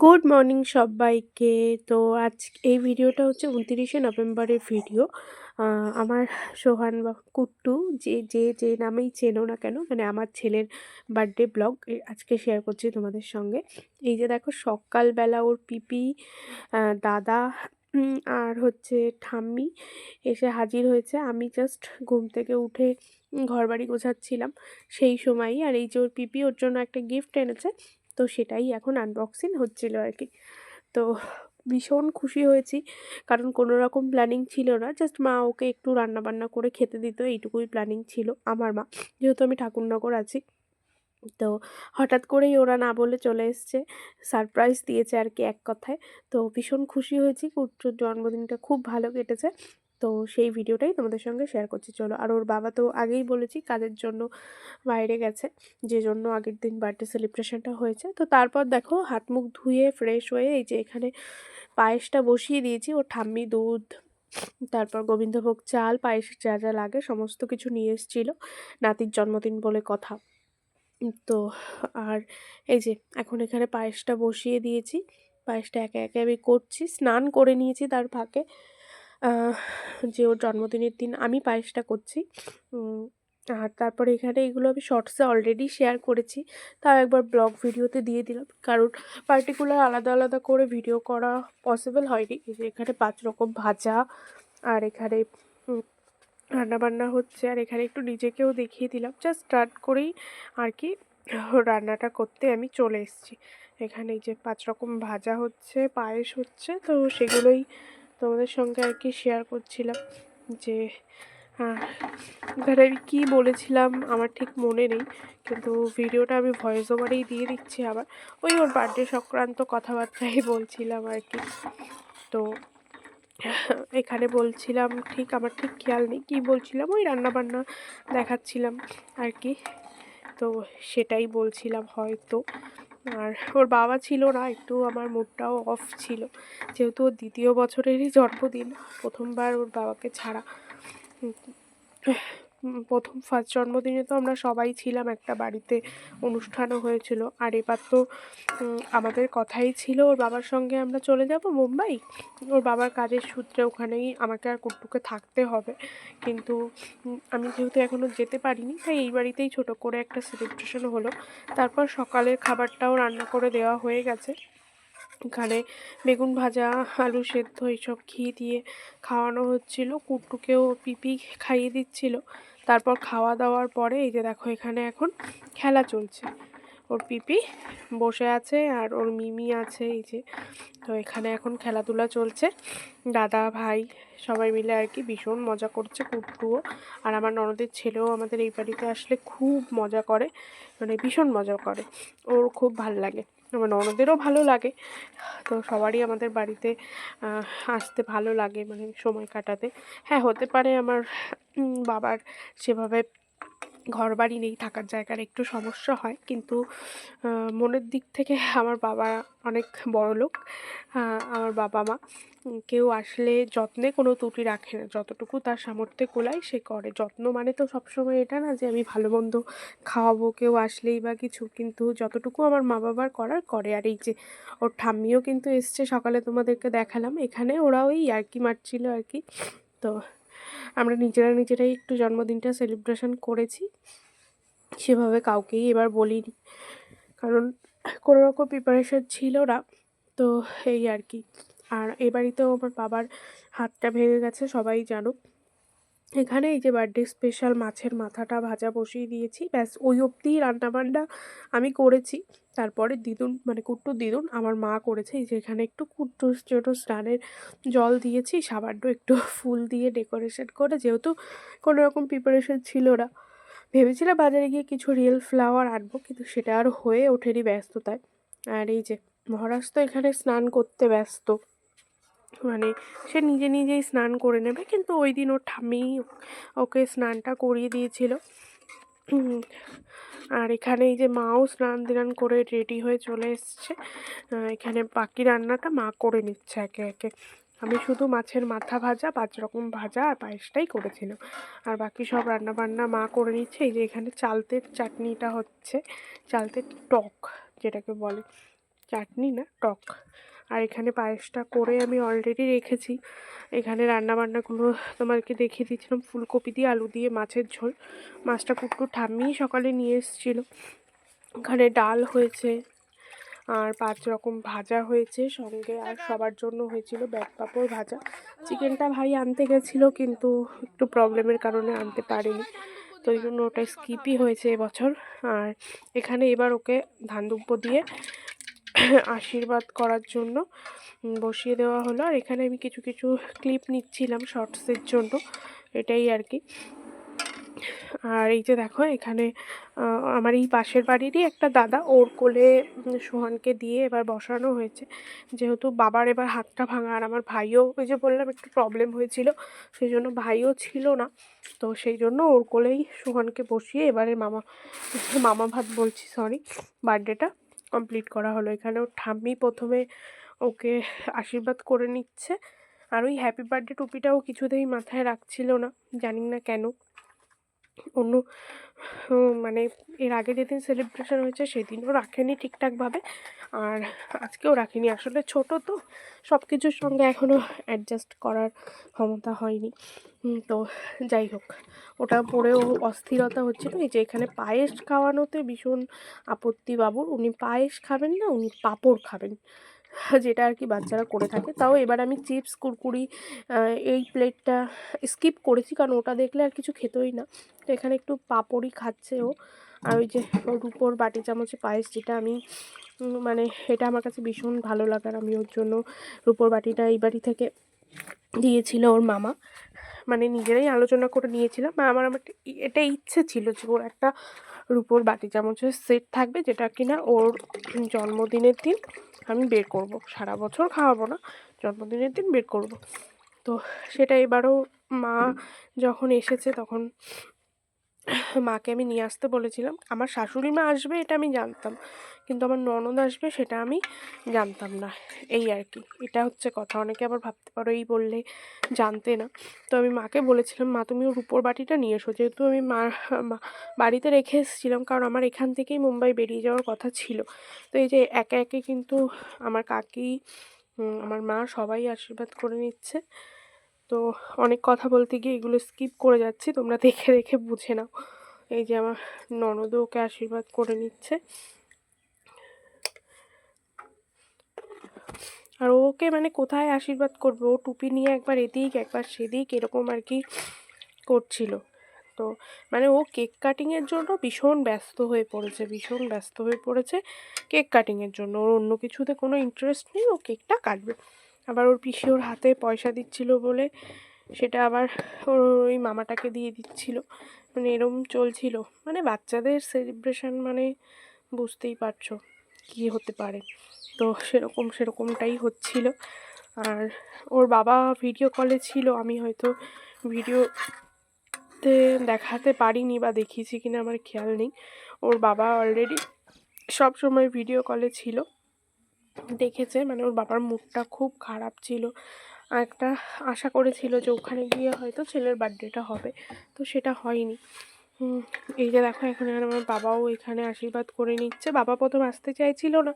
Good morning সবাইকে। তো আজ এই ভিডিওটা হচ্ছে উনতিরিশে নভেম্বরের ভিডিও। আমার সোহান বা কুট্টু যে যে যে নামেই চেনো না কেন মানে আমার ছেলের বার্থডে ব্লগ আজকে শেয়ার করছি তোমাদের সঙ্গে। এই যে দেখো, সকালবেলা ওর পিপি দাদা আর হচ্ছে ঠাম্মি এসে হাজির হয়েছে। আমি জাস্ট ঘুম থেকে উঠে ঘর বাড়ি গোছাচ্ছিলাম সেই সময়ই। আর এই যে ওর পিপি, ওর জন্য একটা গিফট এনেছে। তো সেটাই এখন আনবক্সিং হচ্ছিল আর কি। তো ভীষণ খুশি হয়েছি, কারণ কোনো রকম প্ল্যানিং ছিল না জাস্ট মা ওকে একটু রান্না বান্না করে খেতে দিত, এইটুকুই প্ল্যানিং ছিল, আমার মা, যেহেতু আমি ঠাকুরনগর আছি। তো হঠাৎ করেই ওরা না বলে চলে এসছে সারপ্রাইজ দিয়েছে আর কি এক কথায়। তো ভীষণ খুশি হয়েছি কুট্টুর জন্মদিনটা খুব ভালো কেটেছে। তো সেই ভিডিওটাই তোমাদের সঙ্গে শেয়ার করছি। চলো, আর ওর বাবা তো আগেই বলেছি কাজের জন্য বাইরে গেছে, যে জন্য আগের দিন বার্থডে সেলিব্রেশনটা হয়েছে। তো তারপর দেখো, হাত মুখ ধুয়ে ফ্রেশ হয়ে এই যে এখানে পায়েসটা বসিয়ে দিয়েছি, ওর ঠাম্মি দুধ, তারপর গোবিন্দভোগ চাল, পায়েসের যা যা লাগে সমস্ত কিছু নিয়ে এসেছিল, নাতির জন্মদিন বলে কথা। তো আর এই যে এখন এখানে পায়েসটা বসিয়ে দিয়েছি, পায়েসটা একে একে আমি করছি, স্নান করে নিয়েছি তার ফাঁকে। যে ওর জন্মদিনের দিন আমি পায়েসটা করছি। আর তারপরে এখানে এগুলো আমি শর্টসে অলরেডি শেয়ার করেছি। তাও একবার ব্লগ ভিডিওতে দিয়ে দিলাম। কারণ পার্টিকুলার আলাদা আলাদা করে ভিডিও করা পসিবল হয়নি। এখানে পাঁচ রকম ভাজা, আর এখানে রান্নাবান্না হচ্ছে। আর এখানে একটু নিজেকেও দেখিয়ে দিলাম। জাস্ট স্টার্ট করেই আর কি রান্নাটা করতে আমি চলে এসেছি। এখানে যে পাঁচ রকম ভাজা হচ্ছে, পায়েস হচ্ছে, তো সেগুলোই তোমাদের সঙ্গে আর কি শেয়ার করছিলাম যে এখানে আমি কী বলেছিলাম আমার ঠিক মনে নেই, কিন্তু ভিডিওটা আমি ভয়েস ওভারেই দিয়ে দিচ্ছি আবার। ওই ওর বার্থডে সংক্রান্ত কথাবার্তাই বলছিলাম আর কি। তো, এখানে বলছিলাম, ঠিক আমার ঠিক খেয়াল নেই, কী বলছিলাম? ওই রান্নাবান্না দেখাচ্ছিলাম আর কি। তো সেটাই বলছিলাম হয়তো। আর ওর বাবা ছিল না, একটু আমার মুডটাও অফ ছিল। যেহেতু ওর দ্বিতীয় বছরেরই জন্মদিন, প্রথমবার ওর বাবাকে ছাড়া। প্রথম ফার্স্ট জন্মদিনে তো আমরা সবাই ছিলাম একটা বাড়িতে, অনুষ্ঠানও হয়েছিল। আর এবার তো আমাদের কথাই ছিল, ওর বাবার সঙ্গে আমরা চলে যাব মুম্বাই। ওর বাবার কাজের সূত্রে ওখানেই আমাকে আর কুট্টুকে থাকতে হবে। কিন্তু আমি যেহেতু এখনও যেতে পারিনি, তাই এই বাড়িতেই ছোটো করে একটা সেলিব্রেশন হলো। তারপর সকালের খাবারটাও রান্না করে দেওয়া হয়ে গেছে। এখানে বেগুন ভাজা, আলু সেদ্ধ, এইসব ঘি দিয়ে খাওয়ানো হচ্ছিল। কুট্টুকেও পিপি খাইয়ে দিচ্ছিল। তারপর খাওয়া দাওয়ার পরে এই যে দেখো এখানে এখন খেলা চলছে। ওর পিপি বসে আছে আর ওর মিমি আছে এই যে। তো এখানে এখন খেলাধুলা চলছে। দাদা, ভাই সবাই মিলে আর কি ভীষণ মজা করছে কুট্টুও। আর আমার ননদের ছেলেও আমাদের এই বাড়িতে আসলে খুব মজা করে মানে ভীষণ মজা করে। ওর খুব ভালো লাগে। আমার ননদেরও ভালো লাগে। তো সবারই আমাদের বাড়িতে আসতে ভালো লাগে মানে সময় কাটাতে। হ্যাঁ হতে পারে আমার বাবার সেভাবে ঘর বাড়ি নেই থাকার জায়গার একটু সমস্যা হয়। কিন্তু মনের দিক থেকে আমার বাবা অনেক বড়লোক আহ, আমার বাবা মা। কেউ আসলে যত্নে কোনো ত্রুটি রাখে না। যতটুকু তার সামর্থ্যে কোলায় সে করে। যত্ন মানে তো সবসময় এটা না যে আমি ভালো মন্দ খাওয়াবো কেউ আসলেই বা কিছু। কিন্তু যতটুকু আমার মা বাবার করার করে। আর এই যে ওর ঠাম্মিও কিন্তু এসছে সকালে তোমাদেরকে দেখালাম। এখানে ওরা ওই ইয়ার্কি মারছিল আর কি। তো আমরা নিজেরা নিজেরাই একটু জন্মদিনটা সেলিব্রেশন করেছি। সেভাবে কাউকেই এবার বলিনি। কারণ কোনো রকম প্রিপারেশন ছিল না। তো এই আর কি। আর এবারই তো আমার বাবার হাতটা ভেঙে গেছে, সবাই জানো এখানে এই যে বার্থডে স্পেশাল মাছের মাথাটা ভাজা বসিয়ে দিয়েছি। ব্যাস, ওই অবধিই রান্নাবান্না আমি করেছি। তারপরে দিদুন মানে কুট্টুর দিদুন আমার মা করেছে। এই যে এখানে একটু কুট্টুর ছোটো স্নানের জল দিয়েছি, সামান্য একটু ফুল দিয়ে ডেকোরেশন করে, যেহেতু কোনো রকম প্রিপারেশন ছিল না। ভেবেছিলাম বাজারে গিয়ে কিছু রিয়েল ফ্লাওয়ার আনব, কিন্তু সেটা আর হয়ে ওঠেনি ব্যস্ততায়। আর এই যে মহারাজ তো এখানে স্নান করতে ব্যস্ত। মানে সে নিজে নিজেই স্নান করে নেবে, কিন্তু ওই দিন ওর ঠাম্মি ওকে স্নানটা করিয়ে দিয়েছিল। আর এখানে এই যে মাও স্নান ধান করে রেডি হয়ে চলে এসছে। এখানে বাকি রান্নাটা মা করে নিচ্ছে একে একে। আমি শুধু মাছের মাথা ভাজা, পাঁচ রকম ভাজা আর পায়েসটাই করেছিলাম আর বাকি সব রান্না বান্না মা করে নিচ্ছে। এই যে এখানে চালতের চাটনিটা হচ্ছে, চালতের টক যেটাকে বলে। চাটনি না, টক। আর এখানে পায়েসটা করে আমি অলরেডি রেখেছি। এখানে রান্নাবান্নাগুলো তোমাকে দেখিয়ে দিয়েছিলাম। ফুলকপি দিয়ে, আলু দিয়ে, মাছের ঝোল। মাছটা কুট্টু ঠাম্মি সকালে নিয়ে এসেছিল। ওখানে ডাল হয়েছে আর পাঁচ রকম ভাজা হয়েছে সঙ্গে আর সবার জন্য হয়েছিল ব্যাট পাঁপড় ভাজা। চিকেনটা ভাই আনতে গেছিল কিন্তু একটু প্রবলেমের কারণে আনতে পারেনি। তো ওই জন্য ওটা স্কিপই হয়েছে এবছর। আর এখানে এবার ওকে ধান দিয়ে আশীর্বাদ করার জন্য বসিয়ে দেওয়া হলো। আর এখানে আমি কিছু কিছু ক্লিপ নিচ্ছিলাম শর্টসের জন্য, এটাই আর কি। আর এই যে দেখো, এখানে আমার এই পাশের বাড়িরই একটা দাদা, ওর কোলে সোহানকে দিয়ে এবার বসানো হয়েছে। যেহেতু বাবার এবার হাতটা ভাঙা, আর আমার ভাইও, ওই যে বললাম, একটু প্রবলেম হয়েছিল সেই জন্য ভাইও ছিল না। তো সেই জন্য ওর কোলেই সোহানকে বসিয়ে এবারে মামা মামা ভাত বলছি সরি বার্থডেটা কমপ্লিট করা হলো। এখানে ওর ঠাম্মি প্রথমে ওকে আশীর্বাদ করে নিচ্ছে। আর ওই হ্যাপি বার্থডে টুপিটাও কিছুতেই মাথায় রাখছিল না। জানি না কেন। অন্য মানে এর আগে যেদিন সেলিব্রেশন হয়েছে সেদিনও রাখেনি ঠিকঠাকভাবে। আর আজকেও রাখেনি। আসলে ছোট তো সব কিছুর সঙ্গে এখনও অ্যাডজাস্ট করার ক্ষমতা হয়নি। তো যাই হোক, ওটা পরেও অস্থিরতা হচ্ছিল। এই যে এখানে পায়েস খাওয়ানোতে ভীষণ আপত্তি বাবুর। উনি পায়েস খাবেন না, উনি পাঁপড় খাবেন। যেটা আর কি বাচ্চারা করে থাকে। তাও এবার আমি চিপস, কুরকুরি এই প্লেটটা স্কিপ করেছি কারণ ওটা দেখলে আর কিছু খেতোই না। তো এখানে একটু পাঁপড়ই খাচ্ছে ও। আর ওই যে ওর উপর বাটি চামচে পায়েস যেটা আমি মানে এটা আমার কাছে ভীষণ ভালো লাগার। আমি ওর জন্য রুপোর বাটিটা এই বাড়ি থেকে দিয়েছিল ওর মামা। মানে নিজেরাই আলোচনা করে নিয়েছিলাম। আমার আমার এটা ইচ্ছে ছিল যে ওর একটা রুপোর বাটি চামচের সেট থাকবে, যেটা কিনা ওর জন্মদিনের দিন আমি বের করব। সারা বছর খাওয়াবো না, জন্মদিনের দিন বের করব। তো সেটা এবারও মা যখন এসেছে তখন মাকে আমি নিয়ে আসতে বলেছিলাম। আমার শাশুড়ি মা আসবে এটা আমি জানতাম। কিন্তু আমার ননদ আসবে সেটা আমি জানতাম না। এই আর কি। এটা হচ্ছে কথা। অনেকে আবার ভাবতে পারো এই বললে জানতে না। তো আমি মাকে বলেছিলাম, মা, তুমি ওর রুপোর বাটিটা নিয়ে এসো। যেহেতু আমি মা- বাড়িতে রেখে এসেছিলাম, কারণ আমার এখান থেকেই মুম্বাই বেরিয়ে যাওয়ার কথা ছিল। তো এই যে একে একে কিন্তু আমার কাকি আমার মা সবাই আশীর্বাদ করে নিচ্ছে। তো অনেক কথা বলতে গিয়ে এগুলো স্কিপ করে যাচ্ছি, তোমরা দেখে দেখে বুঝে নাও। এই যে আমার ননদও ওকে আশীর্বাদ করে নিচ্ছে। আর ওকে মানে কোথায় আশীর্বাদ করবে? ও টুপি নিয়ে একবার এদিক, একবার সেদিক এরকম আর কি করছিল। তো মানে ও কেক কাটিংয়ের জন্য ভীষণ ব্যস্ত হয়ে পড়েছে, ভীষণ ব্যস্ত হয়ে পড়েছে কেক কাটিংয়ের জন্য। ওর অন্য কিছুতে কোনো ইন্টারেস্ট নেই, ও কেকটা কাটবে। আবার ওর পিসি ওর হাতে পয়সা দিচ্ছিল বলে সেটা আবার ওর ওই মামাটাকে দিয়ে দিচ্ছিল। মানে এরম চলছিল। মানে বাচ্চাদের সেলিব্রেশন মানে বুঝতেই পারছ কী হতে পারে। তো সেরকম সেরকমটাই হচ্ছিল। আর ওর বাবা ভিডিও কলে ছিল। আমি হয়তো ভিডিওতে দেখাতে পারিনি বা দেখিয়েছি কিনা আমার খেয়াল নেই। ওর বাবা অলরেডি সব সময় ভিডিও কলে ছিল। দেখেছে মানে ওর বাবার মুডটা খুব খারাপ ছিল। একটা আশা করেছিল যে ওখানে গিয়ে হয়তো ছেলের বার্থডেটা হবে তো সেটা হয়নি। এই যে দেখো এখন এখানে আমার বাবাও এখানে আশীর্বাদ করে নিচ্ছে। বাবা প্রথম আসতে চাইছিল না।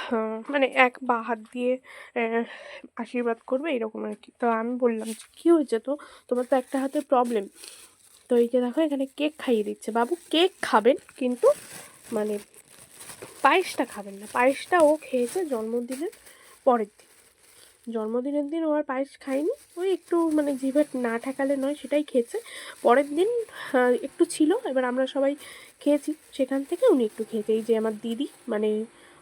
হ্যাঁ, মানে এক বা হাত দিয়ে আশীর্বাদ করবে এরকম আর কি। তো আমি বললাম যে কী হয়েছে তো? তোমার তো একটা হাতে প্রবলেম তো এই যে দেখো এখানে কেক খাইয়ে দিচ্ছে। বাবু কেক খাবেন কিন্তু মানে পায়েসটা খাবেন না। পায়েসটা ও খেয়েছে জন্মদিনের পরের দিন। জন্মদিনের দিন ও আর পায়েস খায়নি। ওই একটু মানে জিভে না ঠেকালে নয়, সেটাই খেয়েছে। পরের দিন একটু ছিল, এবার আমরা সবাই খেয়েছি। সেখান থেকে উনি একটু খেয়েছে। এই যে আমার দিদি মানে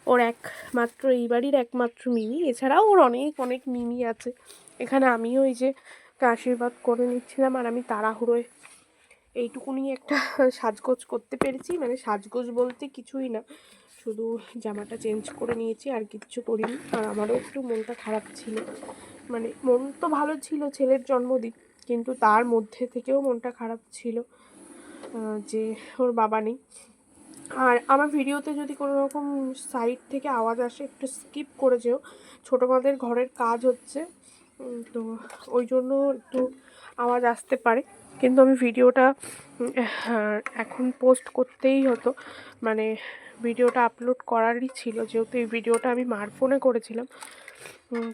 ওর একমাত্র, এই বাড়ির একমাত্র মিমি। এছাড়াও ওর অনেক অনেক মিমি আছে। এখানে আমিও এই যে আশীর্বাদ করে নিচ্ছিলাম, আর আমি তাড়াহুড়োয় এইটুকুনি একটা সাজগোজ করতে পেরেছি। মানে সাজগোজ বলতে কিছুই না। শুধু জামাটা চেঞ্জ করে নিয়েছি, আর কিচ্ছু করিনি। আর আমারও একটু মনটা খারাপ ছিল। মানে মন তো ভালো ছিল ছেলের জন্মদিন, কিন্তু তার মধ্যে থেকেও মনটা খারাপ ছিল যে ওর বাবা নেই। আর আমার ভিডিওতে যদি কোনো রকম সাইড থেকে আওয়াজ আসে, একটু স্কিপ করে যেও। ছোটো মাদের ঘরের কাজ হচ্ছে তো ওই জন্য একটু আওয়াজ আসতে পারে। কিন্তু আমি ভিডিওটা এখন পোস্ট করতেই হতো। মানে ভিডিওটা আপলোড করারই ছিল, যেহেতু এই ভিডিওটা আমি মার ফোনে করেছিলাম।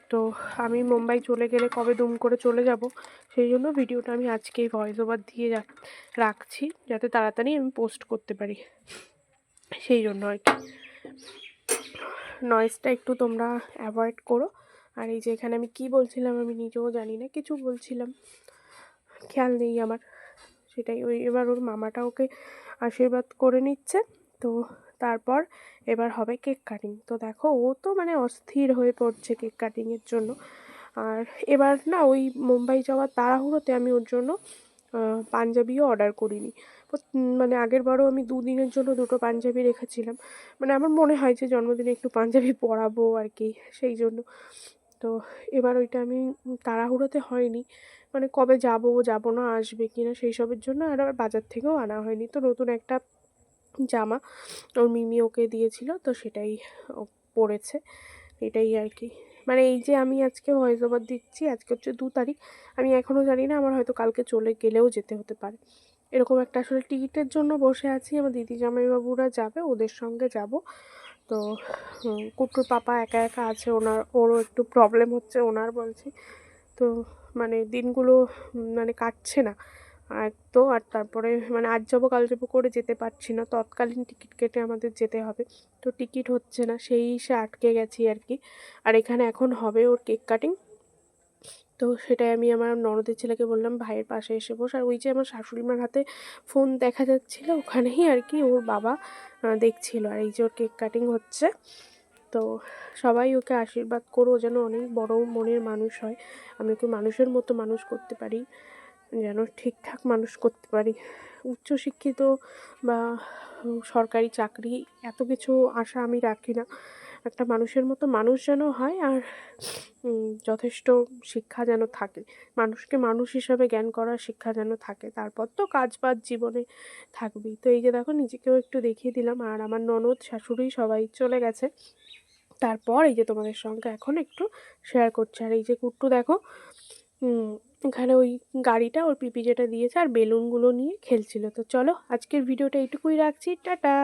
তো আমি মুম্বাই চলে গেলে কবে দুম করে চলে যাব, সেই জন্য ভিডিওটা আমি আজকেই ভয়েস ওভার দিয়ে রাখ- রাখছি, যাতে তাড়াতাড়ি আমি পোস্ট করতে পারি। সেই জন্য আর কি। নয়েজটা একটু তোমরা অ্যাভয়েড করো। আর এই যে এখানে আমি কি বলছিলাম আমি নিজেও জানি না, কিছু বলছিলাম। খেয়াল নেই আমার, সেটাই। ওই এবার ওর মামাটা ওকে আশীর্বাদ করে নিচ্ছে। তো তারপর এবার হবে কেক কাটিং। তো দেখো, ও তো মানে অস্থির হয়ে পড়ছে কেক কাটিংয়ের জন্য। আর এবার না, ওই মুম্বাই যাওয়ার তাড়াহুড়োতে আমি ওর জন্য পাঞ্জাবিও অর্ডার করিনি। মানে আগের বারও আমি দুদিনের জন্য দুটো পাঞ্জাবি রেখেছিলাম। মানে আমার মনে হয় যে জন্মদিনে একটু পাঞ্জাবি পরাবো আর কি, সেই জন্য। তো এবার ওইটা আমি তাড়াহুড়োতে হয়নি। মানে কবে যাব যাব না, আসবে কি না সেই সবের জন্য আর আবার বাজার থেকেও আনা হয়নি। তো নতুন একটা জামা ওর মিমি ওকে দিয়েছিল তো সেটাই ও পরেছে। এটাই আর কি। মানে এই যে আমি আজকে ভয়েস ওভার দিচ্ছি আজকে হচ্ছে দু তারিখ আমি এখনও জানি না আমার হয়তো কালকে চলে গেলেও যেতে হতে পারে। এরকম একটা আসলে টিকিটের জন্য বসে আছি আমার দিদি জামাইবাবুরা যাবে ওদের সঙ্গে যাব। তো উম, কুট্টুর পাপা একা একা আছে ওনার ওরও একটু প্রবলেম হচ্ছে ওনার বলছি। তো মানে দিনগুলো মানে কাটছে না। আর তো, আর তারপরে মানে আজ যাব, কাল যাব করে যেতে পারছি না। তৎকালীন টিকিট কেটে আমাদের যেতে হবে। তো টিকিট হচ্ছে না, সেই সে আটকে গেছি আর কি। আর এখানে এখন হবে ওর কেক কাটিং। তো সেটাই আমি আমার ননদের ছেলেকে বললাম, ভাইয়ের পাশে এসে বস। আর ওই যে আমার শাশুড়ি মার হাতে ফোন দেখা যাচ্ছিল, ওখানেই আর কি ওর বাবা দেখছিল। আর এই যে ওর কেক কাটিং হচ্ছে। তো সবাই ওকে আশীর্বাদ করো, যেন অনেক বড় মনের মানুষ হয়। আমি ওকে মানুষের মতো মানুষ করতে পারি। যেন ঠিকঠাক মানুষ করতে পারি। উচ্চশিক্ষিত বা সরকারি চাকরি এত কিছু আশা আমি রাখি না। একটা মানুষের মতো মানুষ যেন হয় আর যথেষ্ট শিক্ষা যেন থাকে। মানুষকে মানুষ হিসাবে জ্ঞান করার শিক্ষা যেন থাকে। তারপর তো কাজ বাজ জীবনে থাকবেই। তো এই যে দেখো, নিজেকেও একটু দেখিয়ে দিলাম। আর আমার ননদ, শাশুড়ি সবাই চলে গেছে। তারপর এই যে তোমাদের সঙ্গে এখন একটু শেয়ার করছে। আর এই যে কুট্টু দেখো এখানে ওই গাড়িটা ওর পিপি যেটা দিয়েছে আর বেলুনগুলো নিয়ে খেলছিল। তো চলো আজকের ভিডিওটা এইটুকুই রাখছি। টাটা!